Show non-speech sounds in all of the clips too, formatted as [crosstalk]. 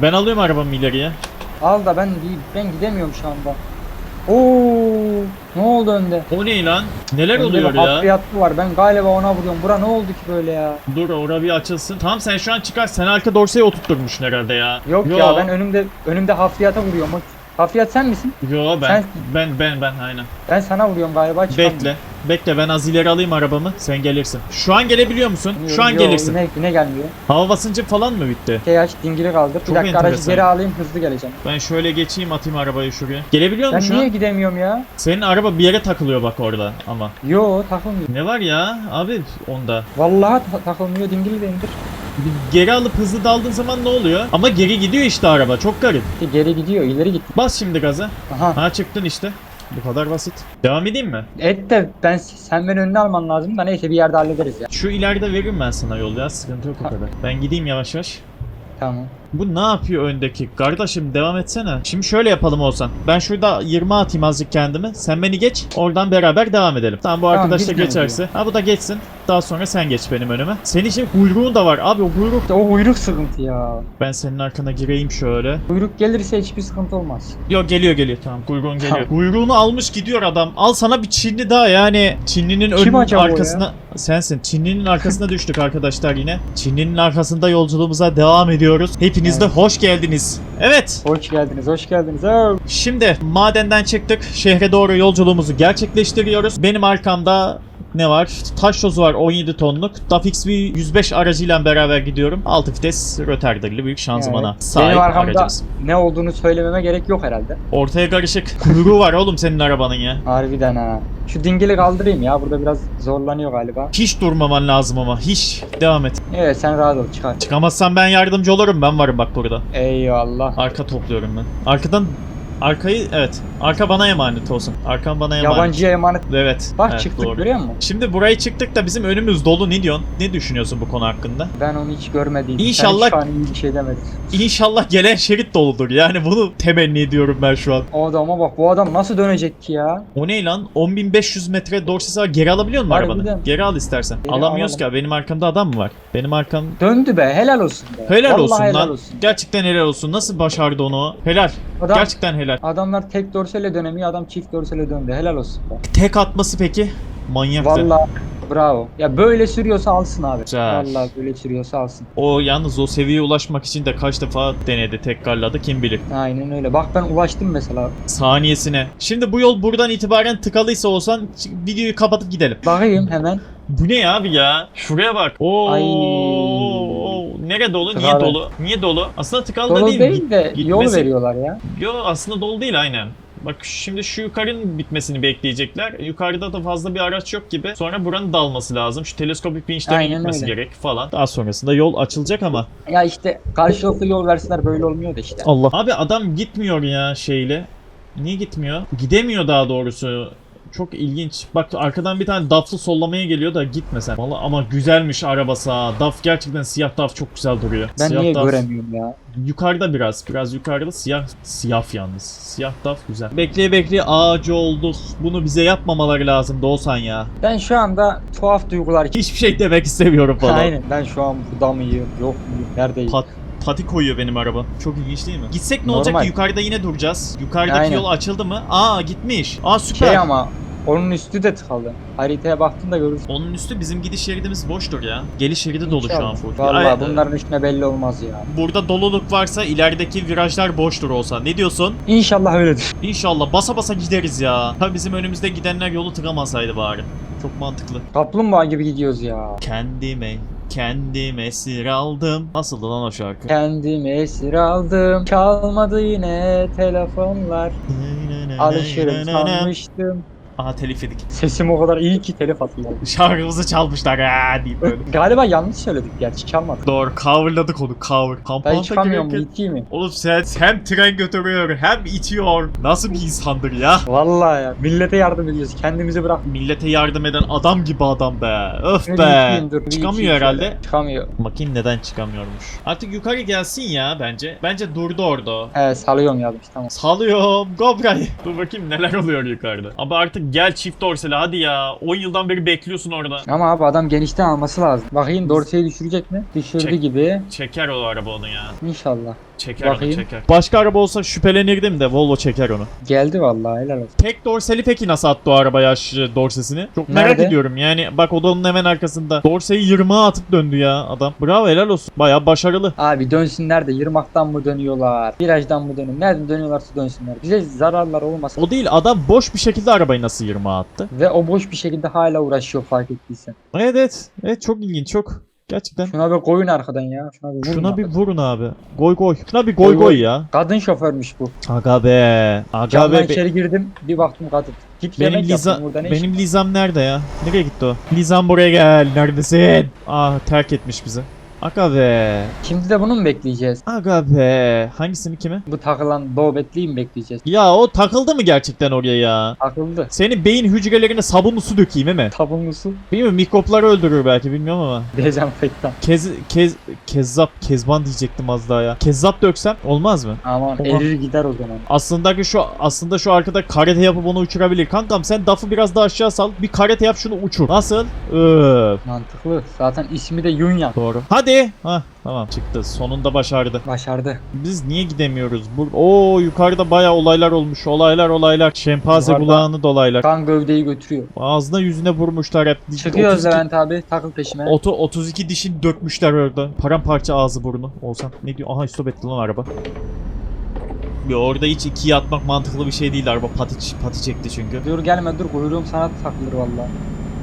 Ben alıyorum arabamı ileriye. Al da ben ben gidemiyorum şu anda. Oo, ne oldu önde? O ne lan? Neler Önde oluyor ya? hafriyatlı var. Ben galiba ona vuruyorum. Bura ne oldu ki böyle ya? Dur ora bir açılsın. Tamam sen şu an çıkar. Sen arka dorsaya oturtturmuşsun herhalde ya. Yok Yo. ya ben önümde önümde hafriyata vuruyorum. Hafriyat sen misin? Yo ben. Sen- Ben ben ben aynen. Ben sana vuruyorum galiba. çıkamıyorum. Bekle. Bekle ben az ileri alayım arabamı. Sen gelirsin. Şu an gelebiliyor musun? Şu an Yo, gelirsin. Yine, yine gelmiyor. Hava basıncı falan mı bitti? Şey aç dingili kaldır. Bir Çok dakika aracı enteresan. geri alayım hızlı geleceğim. Ben şöyle geçeyim atayım arabayı şuraya. Gelebiliyor Ben musun şu niye an? gidemiyorum ya? Senin araba bir yere takılıyor bak orada ama. Yo takılmıyor. Ne var ya abi onda? Vallahi ta- takılmıyor dingili de indir. Bir geri alıp hızlı daldığın zaman ne oluyor? Ama geri gidiyor işte araba. Çok garip. İşte geri gidiyor ileri git. Bas şimdi gaza. Aha. Ha çıktın işte. Bu kadar basit. Devam edeyim mi? Et de ben sen beni önüne alman lazım da neyse bir yerde hallederiz ya. Şu ileride veririm ben sana yol ya. Sıkıntı yok o kadar. Ben gideyim yavaş yavaş. Tamam. Bu ne yapıyor öndeki? Kardeşim devam etsene. Şimdi şöyle yapalım olsan. Ben şurada 20 atayım azıcık kendime. Sen beni geç. Oradan beraber devam edelim. Tamam bu Tamam, arkadaş da geçerse. Ha bu da geçsin. Daha sonra sen geç benim önüme. Senin için kuyruğun da var. Abi o kuyruk. İşte o kuyruk sıkıntı ya. Ben senin arkana gireyim şöyle. Kuyruk gelirse hiçbir sıkıntı olmaz. Yok geliyor geliyor tamam kuyruğun geliyor. Tamam. Kuyruğunu almış gidiyor adam. Al sana bir Çinli daha yani. Çinlinin önünün arkasına sensin. Çinlinin arkasına düştük arkadaşlar yine. Çinlinin arkasında yolculuğumuza devam ediyoruz. Hepiniz de Evet. hoş geldiniz. Evet. Hoş geldiniz, hoş geldiniz. Oo. Şimdi madenden çıktık. Şehre doğru yolculuğumuzu gerçekleştiriyoruz. Benim arkamda ne var? Taş tozu var 17 tonluk. Dafix V105 aracıyla beraber gidiyorum. 6 vites röterdirli büyük şanzımana Evet. sahip aracımız. ne olduğunu söylememe gerek yok herhalde. Ortaya karışık. Kuyruğu var oğlum senin arabanın ya. Harbiden ha. Şu dingili kaldırayım ya. Burada biraz zorlanıyor galiba. Hiç durmaman lazım ama. Hiç. Devam et. Evet sen rahat ol çıkar. Çıkamazsan ben yardımcı olurum. Ben varım bak burada. Eyvallah. Arka topluyorum ben. Arkadan arkayı evet. Arka bana emanet olsun. Arkam bana emanet. Yabancıya emanet. Evet. Bak evet, çıktık doğru. görüyor musun? Şimdi buraya çıktık da bizim önümüz dolu ne diyorsun? Ne düşünüyorsun bu konu hakkında? Ben onu hiç görmediydim. İnşallah- Sen iyi bir şey demedin. İnşallah gelen şerit doludur. Yani bunu temenni ediyorum ben şu an. O adama bak bu adam nasıl dönecek ki ya? O ne lan? 10.500 metre dorsesi var. Geri alabiliyor musun Harbiden. arabanı? Geri al istersen. Geri Alamıyoruz alalım. ki. Benim arkamda adam mı var? Benim arkam Döndü be helal olsun be. Helal Vallahi olsun helal lan. olsun. Gerçekten helal olsun. Nasıl başardı onu? Helal. Adam, Gerçekten helal. Adamlar tek dorsele dönemiyor adam çift dorsele döndü. Helal olsun. Tek atması peki? Manyaktı. Vallahi bravo. Ya böyle sürüyorsa alsın abi. Güzel. Vallahi böyle sürüyorsa alsın. O yalnız o seviyeye ulaşmak için de kaç defa denedi, tekrarladı kim bilir. Aynen öyle. Bak ben ulaştım mesela. Saniyesine. Şimdi bu yol buradan itibaren tıkalıysa olsan videoyu kapatıp gidelim. Bakayım hemen. Bu ne abi ya? Şuraya bak. Oo. Ay. Nere dolu? Niye dolu? Niye dolu? Aslında tıkalı da Dolu değil. değil de Git- yol gitmesi- veriyorlar ya. Yo aslında dolu değil aynen. Bak şimdi şu yukarının bitmesini bekleyecekler. Yukarıda da fazla bir araç yok gibi. Sonra buranın dalması lazım. Şu teleskopik vinçlerin Aynen gitmesi öyle. gerek falan. Daha sonrasında yol açılacak ama. Ya işte karşılıklı yol verseler böyle olmuyor da işte. Allah. Abi adam gitmiyor ya şeyle. Niye gitmiyor? Gidemiyor daha doğrusu. Çok ilginç. Bak arkadan bir tane DAF'lı sollamaya geliyor da gitme sen. Vallahi ama güzelmiş arabası ha. DAF gerçekten siyah DAF çok güzel duruyor. Ben siyah niye DAF göremiyorum ya? Yukarıda biraz. Biraz yukarıda siyah siyah yalnız. Siyah DAF güzel. Bekleye bekleye ağacı olduk. Bunu bize yapmamaları lazım Doğusan ya. Ben şu anda tuhaf duygular Hiçbir şey demek istemiyorum falan. Aynen ben şu an burada mıyım yok muyum neredeyim? Pat, pati koyuyor benim araba. Çok ilginç değil mi? Gitsek ne olacak Normal. ki? Yukarıda yine duracağız. Yukarıdaki Aynen. yol açıldı mı? Aa gitmiş. Aa süper. Şey ama onun üstü de tıkalı. Haritaya baktığında görürsün. Onun üstü bizim gidiş şeridimiz boştur ya. Geliş şeridi dolu şu an full. Vallahi Ay- bunların üstüne belli olmaz ya. Burada doluluk varsa ilerideki virajlar boştur olsa. Ne diyorsun? İnşallah öyledir. İnşallah basa basa gideriz ya. Ha bizim önümüzde gidenler yolu tıkamasaydı bari. Çok mantıklı. Kaplumbağa gibi gidiyoruz ya. Kendime kendime esir aldım. Nasıldı lan o şarkı? Kendimi esir aldım. Çalmadı yine telefonlar. Alışırım sanmıştım. Aha telif yedik. [laughs] Sesim o kadar iyi ki telef atıldı. Şarkımızı çalmışlar ha deyip böyle. Galiba yanlış söyledik gerçi çalmadık. Doğru coverladık onu cover. Ben Kampanta çıkamıyorum bu girerken- itiyi mi? Oğlum sen hem tren götürüyor hem itiyor. Nasıl bir insandır ya? Vallahi ya millete yardım ediyoruz. Kendimizi bırak. Millete yardım eden adam gibi adam be. Öf be. iteyim, dur, Çıkamıyor iteyim herhalde. şöyle. Çıkamıyor. Bakayım neden çıkamıyormuş. Artık yukarı gelsin ya bence. Bence durdu orada. He salıyorum yazmış tamam. Salıyorum Gobra'yı. [laughs] Dur bakayım neler oluyor yukarıda. Ama artık gel çift dorseli hadi ya. 10 yıldan beri bekliyorsun orada. Ama abi adam genişten alması lazım. Bakayım Dorsey'i düşürecek mi? Düşürdü Çek. gibi. Çeker o araba onu ya. İnşallah. Çeker onu Bakayım. çeker. Başka araba olsa şüphelenirdim de Volvo çeker onu. Geldi vallahi helal olsun. Tek dorseli peki nasıl attı o araba yaş dorsesini? Çok merak Nerede? ediyorum yani bak o da onun hemen arkasında. Dorseyi yırmağa atıp döndü ya adam. Bravo helal olsun. Baya başarılı. Abi dönsünler de yırmaktan mı dönüyorlar? Virajdan mı dönüyor? Nereden dönüyorlarsa dönsünler. Bize zararlar olmasın. O değil adam boş bir şekilde arabayı nasıl yırmağa attı? Ve o boş bir şekilde hala uğraşıyor fark ettiysen. Evet evet. Evet çok ilginç çok. Gerçekten. Şuna bir koyun arkadan ya. Şuna bir vurun Şuna bir arkadan. vurun abi. Goy goy. Şuna bir goy Goy goy ya. Kadın şoförmüş bu. Aga be. Aga Camdan be. içeri girdim bir baktım kadın. Git Benim Liza benim Lizam nerede ya? Nereye gitti o? Lizam buraya gel. Neredesin? Ah terk etmiş bizi. Aga be. Şimdi de bunu mu bekleyeceğiz? Aga be. Hangisini kimi? Bu takılan Doğbetli'yi mi bekleyeceğiz? Ya o takıldı mı gerçekten oraya ya? Takıldı. Senin beyin hücrelerine sabunlu su dökeyim mi? Sabunlusu Bilmiyorum mikropları öldürür belki bilmiyorum ama. dezenfektan. Kez, kez, kezzap, kezban diyecektim az daha ya. Kezzap döksem olmaz mı? Aman Oha. erir gider o zaman. Aslında ki şu aslında şu arkada karate yapıp onu uçurabilir. Kankam sen dafı biraz daha aşağı sal. Bir karate yap şunu uçur. Nasıl? Öf. Mantıklı. Zaten ismi de Yunya. Doğru. Hadi. Ha tamam çıktı. Sonunda başardı. Başardı. Biz niye gidemiyoruz? Bur Oo yukarıda baya olaylar olmuş. Olaylar olaylar. Şempaze Yukarıda- kulağını dolaylar. Kan gövdeyi götürüyor. Ağzına yüzüne vurmuşlar hep. Çıkıyoruz 32 Levent abi. Takıl peşime. Oto 32 dişini dökmüşler orada. Paramparça ağzı burnu. Olsan ne diyor? Aha stop etti lan araba. Ya orada hiç ikiye atmak mantıklı bir şey değil araba pati, pati çekti çünkü. Dur gelme dur kuyruğum sana takılır valla.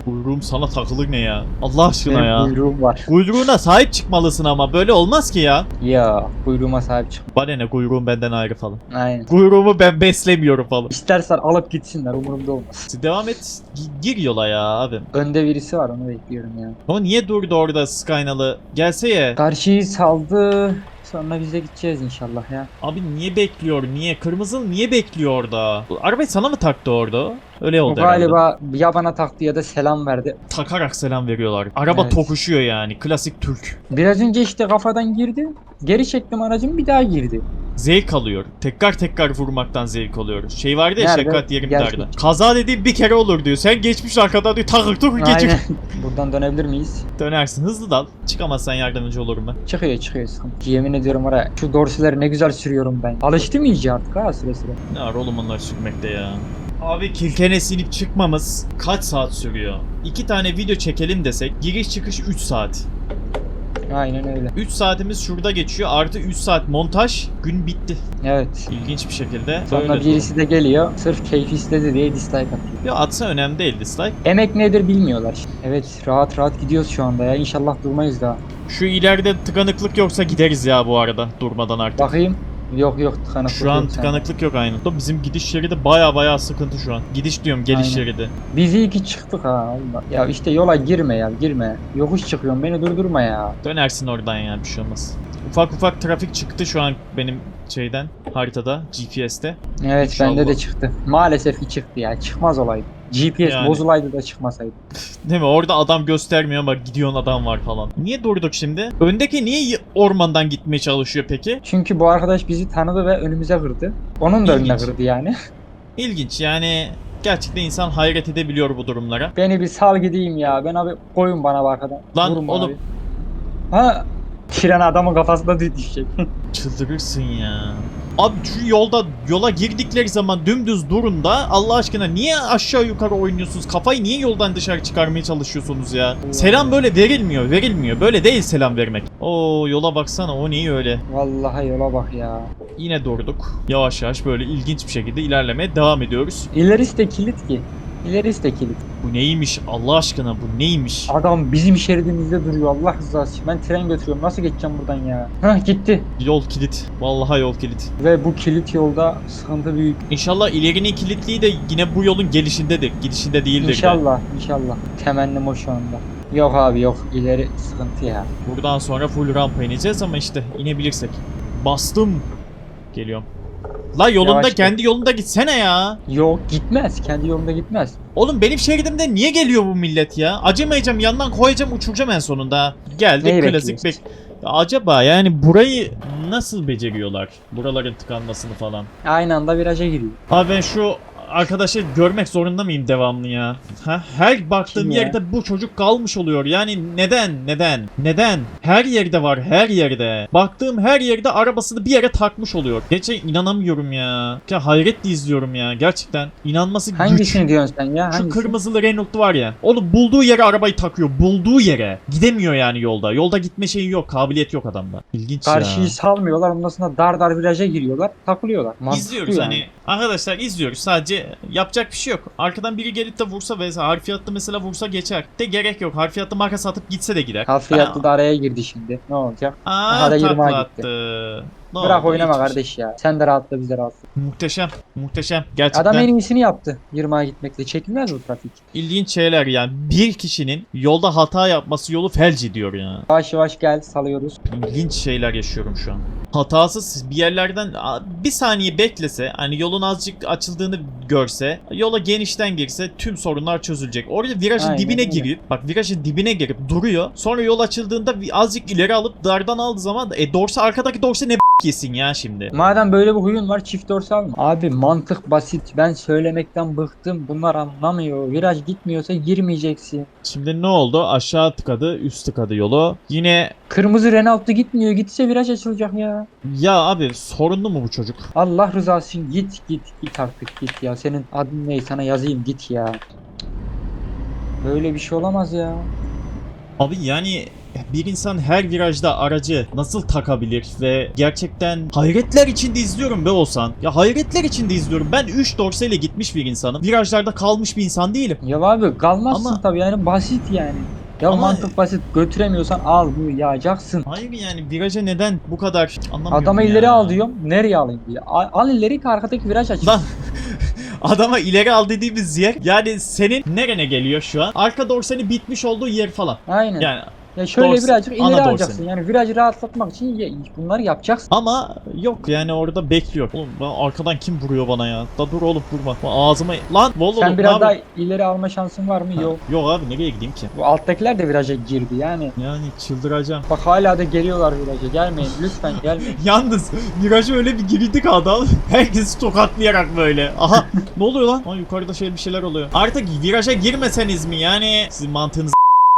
Kuyruğum sana takılır ne ya? Allah aşkına Benim ya. kuyruğum var. Kuyruğuna sahip çıkmalısın ama böyle olmaz ki ya. Ya kuyruğuma sahip çık. Bana ne kuyruğum benden ayrı falan. Aynen. Kuyruğumu ben beslemiyorum falan. İstersen alıp gitsinler umurumda olmaz. Devam et. Gi- Gir yola ya abi. Önde birisi var onu bekliyorum ya. Ama niye durdu orada Skynalı? Gelse ya. Karşıyı saldı. Sonra biz de gideceğiz inşallah ya. Abi niye bekliyor? Niye? Kırmızılı niye bekliyor orada? Arabayı sana mı taktı orada? Öyle O oldu herhalde. galiba ya bana taktı ya da selam verdi. Takarak selam veriyorlar. Araba Evet. tokuşuyor yani. Klasik Türk. Biraz önce işte kafadan girdi. Geri çektim aracım bir daha girdi. Zevk alıyor. Tekrar tekrar vurmaktan zevk alıyor. Şey vardı ya Nerede? Şefkat yerim derdi. Kaza dediğim bir kere olur diyor. Sen geçmiş arkadan diyor takır tukur geçir. [laughs] Buradan dönebilir miyiz? Dönersin hızlı dal. Çıkamazsan yardımcı olurum ben. Çıkıyor çıkıyor sıkıntı. Yemin ediyorum oraya şu dorsileri ne güzel sürüyorum ben. Alıştım iyice artık ha süre süre. Ne var oğlum onlar sürmekte ya. Abi kilkene sinip çıkmamız kaç saat sürüyor? İki tane video çekelim desek giriş çıkış 3 saat. Aynen öyle. 3 saatimiz şurada geçiyor artı 3 saat montaj gün bitti. Evet. İlginç bir şekilde. Sonra Böyle birisi de geliyor. Sırf keyfi istedi diye dislike atıyor. Ya atsa önemli değil dislike. Emek nedir bilmiyorlar. Evet rahat rahat gidiyoruz şu anda ya. İnşallah durmayız daha. Şu ileride tıkanıklık yoksa gideriz ya bu arada durmadan artık. Bakayım. Yok yok tıkanıklık Şu an yok tıkanıklık yok aynı. Bizim gidiş şeridi baya baya sıkıntı şu an. Gidiş diyorum geliş Aynen. şeridi. Biz iyi ki çıktık ha Allah. Ya işte yola girme ya girme. Yokuş çıkıyorum beni durdurma ya. Dönersin oradan ya bir şey olmaz. Ufak ufak trafik çıktı şu an benim şeyden haritada GPS'te. Evet İnşallah. bende de çıktı. Maalesef ki çıktı ya. Çıkmaz olaydı. GPS Yani. bozulaydı da çıkmasaydı. Değil mi? Orada adam göstermiyor ama gidiyorsun adam var falan. Niye durduk şimdi? Öndeki niye ormandan gitmeye çalışıyor peki? Çünkü bu arkadaş bizi tanıdı ve önümüze kırdı. Onun da önüne İlginç. kırdı yani. [laughs] İlginç yani gerçekten insan hayret edebiliyor bu durumlara. Beni bir sal gideyim ya. Ben abi koyun bana bak arkadan. Lan Vurun oğlum. abi. Ha tren adamın kafasına düşecek. [laughs] Çıldırırsın ya. Abi şu yolda yola girdikleri zaman dümdüz durun da Allah aşkına niye aşağı yukarı oynuyorsunuz? Kafayı niye yoldan dışarı çıkarmaya çalışıyorsunuz ya? Selam böyle verilmiyor, verilmiyor. Böyle değil selam vermek. Oo yola baksana o niye öyle? Vallahi yola bak ya. Yine durduk. Yavaş yavaş böyle ilginç bir şekilde ilerlemeye devam ediyoruz. İlerisi de kilit ki. İlerisi de kilit. Bu neymiş Allah aşkına bu neymiş? Adam bizim şeridimizde duruyor Allah rızası için. Ben tren götürüyorum. Nasıl geçeceğim buradan ya? Hah gitti. Yol kilit. Vallahi yol kilit. Ve bu kilit yolda sıkıntı büyük. İnşallah ilerinin kilitliği de yine bu yolun gelişindedir. Gidişinde değildir. de. İnşallah, inşallah. Temennim o şu anda. Yok abi yok. İleri sıkıntı ya. Buradan sonra full rampa ineceğiz ama işte inebilirsek. Bastım. Geliyorum. La yolunda Yavaş kendi yolunda gitsene ya. Yok gitmez. Kendi yolunda gitmez. Oğlum benim şeridimde niye geliyor bu millet ya? Acımayacağım yandan koyacağım uçuracağım en sonunda. Geldik Neyi klasik bek. acaba yani burayı nasıl beceriyorlar? Buraların tıkanmasını falan. Aynı anda viraja giriyor. Abi ben şu arkadaşı görmek zorunda mıyım devamlı ya? Ha? Her baktığım Kim ya? yerde bu çocuk kalmış oluyor. Yani neden? Neden? Neden? Her yerde var, her yerde. Baktığım her yerde arabasını bir yere takmış oluyor. Gerçekten inanamıyorum ya. Ya hayretle izliyorum ya. Gerçekten inanması güç. Hangisini diyorsun sen ya? Şu Hangisi? kırmızılı Renault var ya. Oğlum bulduğu yere arabayı takıyor. Bulduğu yere. Gidemiyor yani yolda. Yolda gitme şeyi yok. Kabiliyet yok adamda. İlginç Karşıyı ya. salmıyorlar. Ondan sonra dar dar viraja giriyorlar. Takılıyorlar. Mantıklı İzliyoruz yani. hani arkadaşlar izliyoruz sadece yapacak bir şey yok. Arkadan biri gelip de vursa ve harfiyatlı mesela vursa geçer. De gerek yok. Harfiyatlı marka satıp gitse de gider. Hafriyatlı da araya girdi şimdi. Ne olacak? Aa, yirmi takla gitti. Ne Bırak oldu? oynama Hiçbir kardeş ya. Sen de rahatla biz de rahatla. şey- Muhteşem. Muhteşem. Gerçekten Adam en iyisini yaptı. 20'a gitmekle. Çekilmez bu trafik. ilginç şeyler yani. Bir kişinin yolda hata yapması yolu felç diyor ya. Yavaş yavaş gel salıyoruz. İlginç şeyler yaşıyorum şu an. Hatasız bir yerlerden bir saniye beklese hani yolun azıcık açıldığını görse yola genişten girse tüm sorunlar çözülecek. Orada virajın Aynen dibine öyle. girip bak virajın dibine girip duruyor. Sonra yol açıldığında azıcık ileri alıp dardan aldığı zaman e dorsa arkadaki dorsa ne yesin ya şimdi. Madem böyle bir huyun var çift dorsal mı? Abi mantık basit. Ben söylemekten bıktım. Bunlar anlamıyor. Viraj gitmiyorsa girmeyeceksin. Şimdi ne oldu? Aşağı tıkadı, üst tıkadı yolu. Yine Kırmızı Renault'u gitmiyor. Gitse viraj açılacak ya. Ya abi sorunlu mu bu çocuk? Allah rızası için git git git artık git ya. Senin adın ne sana yazayım git ya. Böyle bir şey olamaz ya. Abi yani bir insan her virajda aracı nasıl takabilir ve gerçekten hayretler içinde izliyorum be olsan. Ya hayretler içinde izliyorum. Ben 3 dorseyle gitmiş bir insanım. Virajlarda kalmış bir insan değilim. Ya abi kalmazsın Ama- tabii yani basit yani. Ya Ama- mantık basit götüremiyorsan al bunu yağacaksın. Hayır yani viraja neden bu kadar anlamıyorum Adamı ya. ileri al diyorum. Nereye alayım diye. Al, al ileri ki arkadaki viraj açılsın. Lan [laughs] adama ileri al dediğimiz yer yani senin nerene geliyor şu an? Arka dorseni bitmiş olduğu yer falan. Aynen. Yani ya şöyle dorse- birazcık ana ileri dorsenin. alacaksın. Yani virajı rahatlatmak için bunları yapacaksın. ama yok yani orada bekliyor. Oğlum ben arkadan kim vuruyor bana ya? Da dur oğlum vurma. Ağzıma lan oğlum Sen ne biraz daha yapıyorsun? ileri alma şansın var mı? Ha, Yok. Yok abi nereye gideyim ki? Bu alttakiler de viraja girdi yani. Yani çıldıracağım. Bak hala da geliyorlar viraja. Gelmeyin lütfen gelmeyin. [laughs] Yalnız viraja öyle bir girdik adam. [laughs] Herkesi tokatlayarak böyle. Aha [laughs] ne oluyor lan? Aa, yukarıda şey bir şeyler oluyor. Artık viraja girmeseniz mi yani? Sizin mantığınız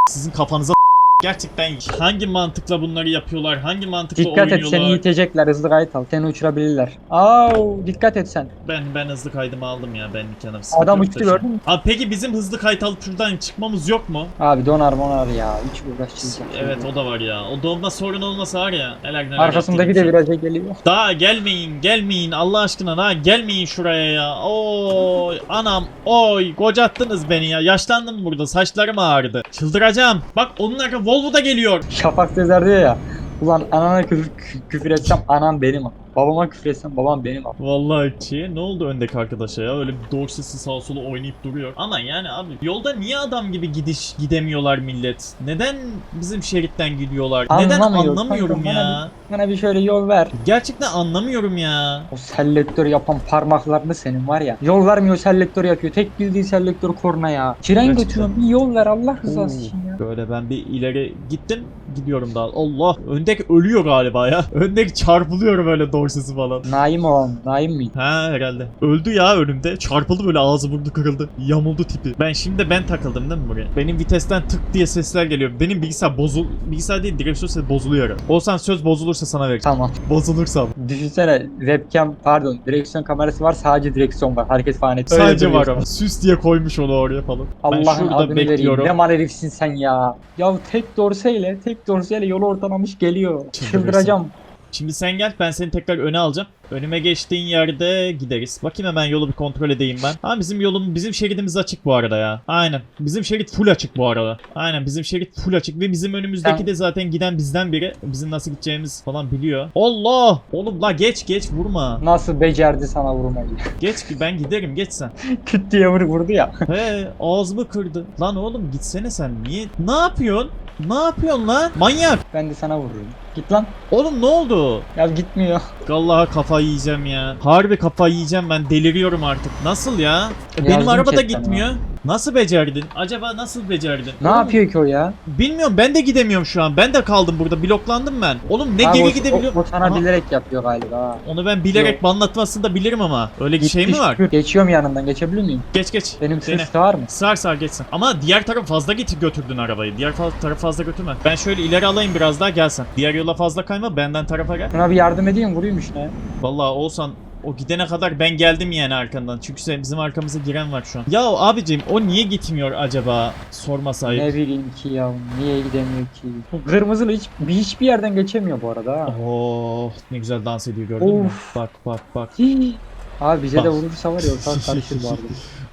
sizin kafanıza Gerçekten hangi mantıkla bunları yapıyorlar? Hangi mantıkla Dikkat et oynuyorlar? seni itecekler hızlı kayıt al. Seni uçurabilirler. Au dikkat et sen. Ben ben hızlı kaydımı aldım ya ben kendim. Adam uçtu gördün mü? Abi peki bizim hızlı kayıt alıp şuradan çıkmamız yok mu? Abi donar monar ya. Hiç uğraşacak. Evet o da var ya. O donma sorun olmasa var ya. Neler neler Arkasındaki de viraja geliyor. Daha gelmeyin gelmeyin Allah aşkına daha gelmeyin şuraya ya. Oy anam oy kocattınız beni ya. Yaşlandım burada saçlarım ağrıdı. Çıldıracağım. Bak onun arka Volvo da geliyor. Şafak Sezer diyor ya. Ulan anana küfür, kü- küfür etsem anam benim. Babama küfür etsem babam benim. Vallahi ki ne oldu öndeki arkadaşa ya öyle bir dorsesi sağa sola oynayıp duruyor. Ama yani abi yolda niye adam gibi gidiş gidemiyorlar millet? Neden bizim şeritten gidiyorlar? Neden Anlamıyor, anlamıyorum kanka, ya. Bana bir şöyle yol ver. Gerçekten anlamıyorum ya. O selektör yapan parmaklarını senin var ya. Yol vermiyor selektör yapıyor. Tek bildiği selektör korna ya. Tren Gerçekten. götürüyorum bir yol ver Allah rızası için ya. Böyle ben bir ileri gittim gidiyorum daha. Allah öndeki ölüyor galiba ya. [laughs] Öndeki çarpılıyor böyle dorsesi falan. Naim olan. Naim miydi? Ha herhalde. Öldü ya önümde. Çarpıldı böyle ağzı burnu kırıldı. Yamuldu tipi. Ben şimdi ben takıldım değil mi buraya? Benim vitesten tık diye sesler geliyor. Benim bilgisayar bozul... Bilgisayar değil direksiyon sesi bozuluyor. Olsan söz bozulursa sana vereceğim. Tamam. Bozulursam. Düşünsene webcam pardon direksiyon kamerası var sadece direksiyon var. Hareket falan et. Sadece var ama. Süs diye koymuş onu oraya falan. Allah'ın adını bekliyorum. vereyim. Ne mal herifsin sen ya. Ya tek dorseyle, tek dorseyle yolu ortalamış geliyor. Çıldıracağım. Şimdi sen gel ben seni tekrar öne alacağım. Önüme geçtiğin yerde gideriz. Bakayım hemen yolu bir kontrol edeyim ben. Ha bizim yolum bizim şeridimiz açık bu arada ya. Aynen. Bizim şerit full açık bu arada. Aynen bizim şerit full açık ve bizim önümüzdeki de zaten giden bizden biri. Bizim nasıl gideceğimiz falan biliyor. Allah! Oğlum la geç geç vurma. Nasıl becerdi sana vurmayı. [laughs] Geç ki ben giderim geç sen. Küt diye vur vurdu ya. He ağzımı kırdı. Lan oğlum gitsene sen. Niye? Ne yapıyorsun? Ne yapıyorsun lan? Manyak. Ben de sana vururum. Git lan. Oğlum ne oldu? Ya gitmiyor. Vallahi kafayı yiyeceğim ya. Harbi kafayı yiyeceğim ben deliriyorum artık. Nasıl ya? E, Benim Yazdım araba da chatten gitmiyor. Nasıl becerdin? Acaba nasıl becerdin? Ne Oğlum, yapıyor ki o ya? Bilmiyorum ben de gidemiyorum şu an. Ben de kaldım burada. Bloklandım ben. Oğlum ne Abi geri gidebiliyorum? O, o sana Aha, bilerek yapıyor galiba. Onu ben bilerek banlatmasını da bilirim ama. Öyle bir şey mi Gitti var? şükür. Geçiyorum yanından geçebilir miyim? Geç geç. Benim Dene. sırf var mı? Sağ sağ geçsin. Ama diğer taraf fazla git götürdün arabayı. Diğer fa- taraf fazla götürme. Ben şöyle ileri alayım biraz daha gelsen. Diğer yola fazla kayma benden tarafa gel. Şuna bir yardım edeyim vurayım şuna. Vallahi olsan o gidene kadar ben geldim yani arkandan. Çünkü bizim arkamıza giren var şu an. Ya abicim o niye gitmiyor acaba? Sorma sahip. Ne bileyim ki ya niye gidemiyor ki? Bu kırmızılı hiç hiçbir yerden geçemiyor bu arada ha. Oh ne güzel dans ediyor gördün mü? Of. Bak bak bak. Hii. Abi bize de Bak. vurursa var ya ortalık karışır bu arada.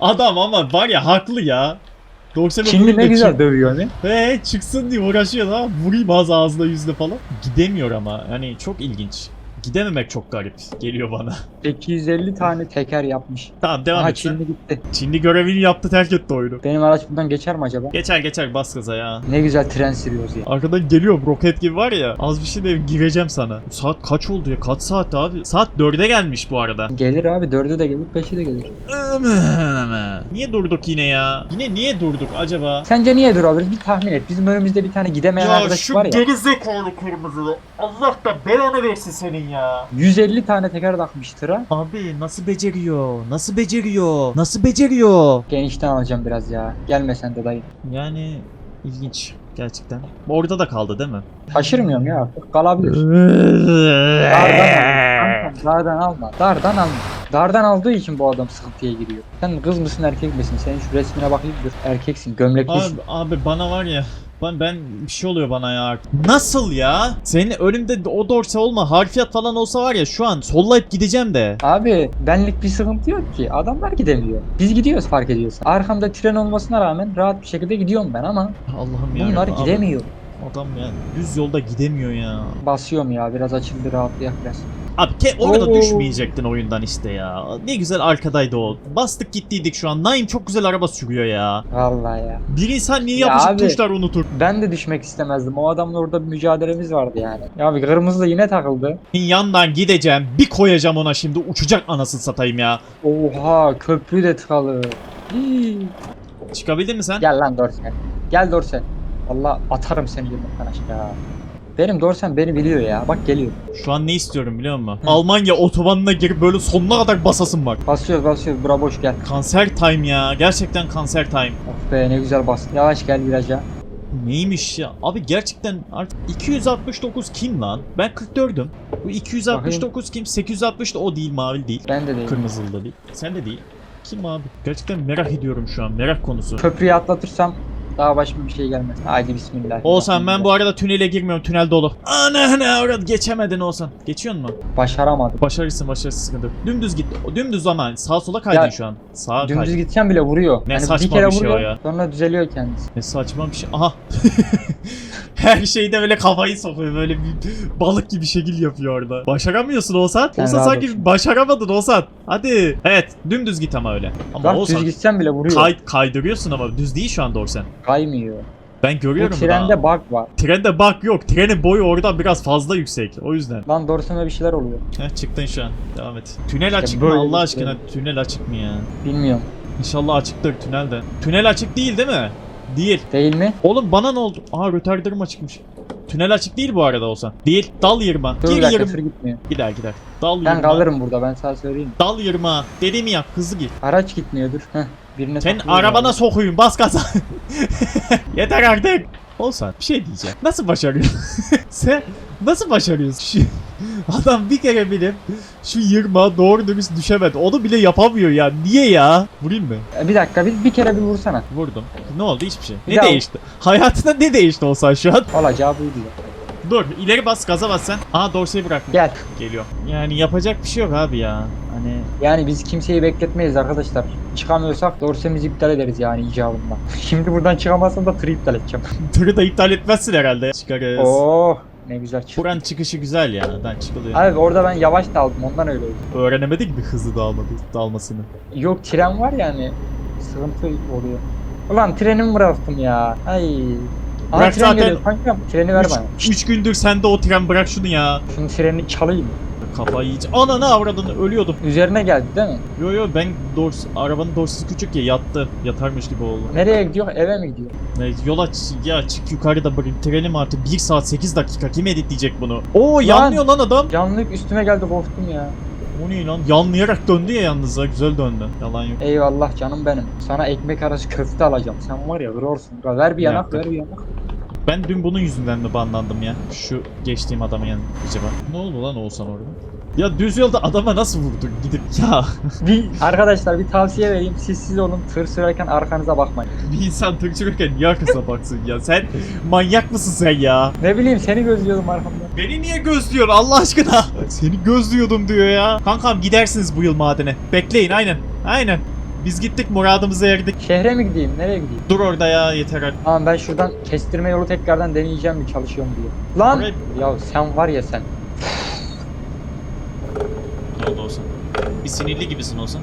Adam ama var ya haklı ya. 90 Şimdi ne güzel dövüyor ne? He çıksın diye uğraşıyor ha. Vurayım az ağzına yüzüne falan. Gidemiyor ama. Yani çok ilginç. Gidememek çok garip geliyor bana. 850 tane teker yapmış. Tamam devam Aha et sen. Çinli gitti. Çinli görevini yaptı terk etti oyunu. Benim araç buradan geçer mi acaba? Geçer geçer bas gaza ya. Ne güzel tren sürüyoruz ya. Arkadan geliyor roket gibi var ya. Az bir şey de gireceğim sana. Saat kaç oldu ya? Kaç saat abi? Saat 4'e gelmiş bu arada. Gelir abi dördü de gelir beşi de gelir. [laughs] niye durduk yine ya? Yine niye durduk acaba? Sence niye durabiliriz? Bir tahmin et. Bizim önümüzde bir tane gidemeyen arkadaş var ya. gerizekalı kırmızılı. Allah da belanı versin senin ya. 150 tane teker takmış tıra. Abi nasıl beceriyor? Nasıl beceriyor? Nasıl beceriyor? Genişten alacağım biraz ya. Gelme sen de dayı. Yani ilginç gerçekten. Orada da kaldı değil mi? Taşırmıyorum ya artık. Kalabilir. Kankam, Dardan alma. Dardan alma. Dardan aldığı için bu adam sıkıntıya giriyor. Sen kız mısın erkek misin? Senin şu resmine bakayım dur. Erkeksin. Gömleklisin. Abi, abi bana var ya ben, ben bir şey oluyor bana ya. Nasıl ya? Senin önümde o dorse olma harfiyat falan olsa var ya şu an sollayıp gideceğim de. Abi benlik bir sıkıntı yok ki. Adamlar gidemiyor. Biz gidiyoruz fark ediyorsun. Arkamda tren olmasına rağmen rahat bir şekilde gidiyorum ben ama Allah'ım ya. bunlar gidemiyor. Adam ya düz yolda gidemiyor ya. Basıyorum ya biraz açıldı rahatlayak biraz. Abi ke orada Oo. düşmeyecektin oyundan işte ya. Ne güzel arkadaydı o. Bastık gittiydik şu an. Naim çok güzel araba sürüyor ya. Vallahi ya. Bir insan niye Ya yapışık abi. tuşlar unutur? Ben de düşmek istemezdim. O adamla orada bir mücadelemiz vardı yani. Ya bir kırmızı da yine takıldı. Yandan gideceğim. Bir koyacağım ona şimdi. Uçacak anasını satayım ya. Oha köprü de tıkalı. Hii. Çıkabildin mi sen? Gel lan Dorsen. Gel Dorsen. Valla atarım seni yumruktan aşağı. Benim Dorsen beni biliyor ya. Bak geliyor. Şu an ne istiyorum biliyor musun? Almanya otobanına girip böyle sonuna kadar basasım var. Basıyoruz basıyoruz. Bura boş gel. Kanser time ya. Gerçekten kanser time. Of be ne güzel bas. Yavaş gel viraja. Neymiş ya? Abi gerçekten artık 269 kim lan? Ben 44'üm. Bu 269 kim? 860 da o değil mavi değil. Ben de değilim. Kırmızılı da değil. Sen de değil. Kim abi? Gerçekten merak ediyorum şu an. Merak konusu. Köprüyü atlatırsam daha başka bir şey gelmez. Haydi bismillah. Oğuzhan ben bu arada tünele girmiyorum. Tünel dolu. Ana ne orada geçemedin Oğuzhan. Geçiyor mu? Başaramadım. Başarırsın başarırsın sıkıntı. yok. Dümdüz git. O Dümdüz ama sağa sola kaydın Ya, şu an. Sağa Dümdüz kaydın. gideceğim bile vuruyor. Ne Hani saçma bir kere bir şey o vuruyor ya. sonra düzeliyor kendisi. Ne saçma bir şey. Aha. [laughs] Her şeyde böyle kafayı sokuyor. Böyle bir balık gibi şekil yapıyor orada. Başaramıyorsun Oğuzhan. Sen Oğuzhan rahat sanki şimdi. başaramadın Oğuzhan. Hadi. Evet dümdüz git ama öyle. Ama Bak Oğuzhan düz gitsem bile vuruyor. kay, kaydırıyorsun ama düz değil şu anda Oğuzhan. Kaymıyor. Ben Bu görüyorum trende daha. bug var. Trende bak yok. Trenin boyu oradan biraz fazla yüksek. O yüzden. Lan Dorsen'e bir şeyler oluyor. Heh, çıktın şu an. Devam et. Tünel açık mı böyle Allah bir aşkına? Tünel açık mı ya? Bilmiyorum. İnşallah açıktır tünel de. Tünel açık değil değil mi? Değil. Değil mi? Oğlum bana ne oldu? Aa rötardarım açıkmış. Tünel açık değil bu arada olsan. Değil. Dal yırma. Dur bir Gir dakika yırma. tır gitmiyor. Gider gider. Dal Ben yırma. kalırım burada ben sana söyleyeyim. Dal yırma. Dediğimi yap. Hızlı git. Araç gitmiyordur. Heh. Birine Sen arabana sokuyum. Bas gaza. [laughs] Yeter artık. Olsan bir şey diyeceğim. Nasıl başarıyorsun? [laughs] Sen nasıl başarıyorsun? Şu, adam bir kere binip şu yırma doğru dürüst düşemedi. Onu bile yapamıyor ya. Niye ya? Vurayım mı? E, Bir dakika bir, bir kere bir vursana. Vurdum. Ne oldu? Hiçbir şey. Bir Ne daha- değişti? Hayatında ne değişti olsan şu an? Olacağı buydu. Dur ileri bas gaza bas sen. Aa dorseyi bıraktım. Gel. Geliyor. Yani yapacak bir şey yok abi ya. Hani Yani biz kimseyi bekletmeyiz arkadaşlar. Çıkamıyorsak dorsemizi iptal ederiz yani icabında. [laughs] Şimdi buradan çıkamazsam da tırı iptal edeceğim. [laughs] tırı da iptal etmezsin herhalde. Çıkarız. oh ne güzel çıktı. Buranın çıkışı güzel ya. Ben çıkılıyor. Abi orada ben yavaş da aldım ondan öyle oldu. Öğrenemedik mi hızlı dağılmadı, dağılmasını? Yok tren var yani sıkıntı oluyor. Ulan trenimi bıraktım ya. Ay. Bırak tren zaten- geliyor kankam. Treni ver bana. 3 gündür sende o tren bırak şunu ya. Şunun trenini çalayım. Kafayı yiyeceğim. Ananı avradını ölüyordum. Üzerine geldi değil mi? Yo yo ben dors arabanın dorsesi küçük ya yattı. Yatarmış gibi oldu. Nereye gidiyor? Eve mi gidiyor? Ne, yola ç- ya çık yukarıda bitirelim artık. 1 saat 8 dakika kim editleyecek bunu? Oo yanlıyor lan adam. Yanlık üstüme geldi korktum ya. O ne lan? Yanlayarak döndü ya yalnız ha. Güzel döndü. Yalan yok. Eyvallah canım benim. Sana ekmek arası köfte alacağım. Sen var ya kırarsın. Ver bir yanak ver bir yanak. Ben dün bunun yüzünden mi banlandım ya? Şu geçtiğim adamın yanı acaba. Ne oldu lan Oğuzhan orada? Ya düz yolda adama nasıl vurdun gidip ya? [laughs] Bir arkadaşlar bir tavsiye vereyim. Siz siz olun tır sürerken arkanıza bakmayın. bir insan Türk sürerken niye arkasına baksın ya? Sen manyak mısın sen ya? Ne bileyim seni gözlüyordum arkamda. Beni niye gözlüyorsun Allah aşkına? Seni gözlüyordum diyor ya. Kankam gidersiniz bu yıl madene. Bekleyin aynen. Aynen. Biz gittik muradımıza erdik. Şehre mi gideyim? Nereye gideyim? Dur orada ya yeter artık. Tamam ben şuradan kestirme yolu tekrardan deneyeceğim bir çalışıyorum diye. Lan! Oraya- Ya sen var ya sen. Ne oldu Oğuzhan? Bir sinirli gibisin Oğuzhan.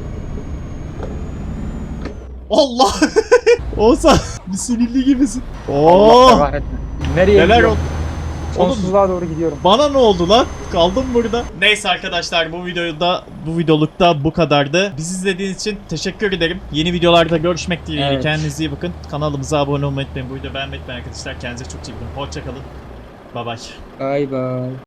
Allah! [laughs] Oğuzhan bir sinirli gibisin. Oo! Nereye Neler oldu? Sonsuzluğa doğru gidiyorum. bana ne oldu lan? Kaldım burada. Neyse arkadaşlar bu videoda bu videolukta bu kadardı. Bizi izlediğiniz için teşekkür ederim. Yeni videolarda görüşmek dileğiyle. Evet. Kendinize iyi bakın. Kanalımıza abone olmayı unutmayın. Bu videoyu beğenmeyi unutmayın arkadaşlar. Kendinize çok iyi bakın. Hoşçakalın. Bay bay. Bay bay.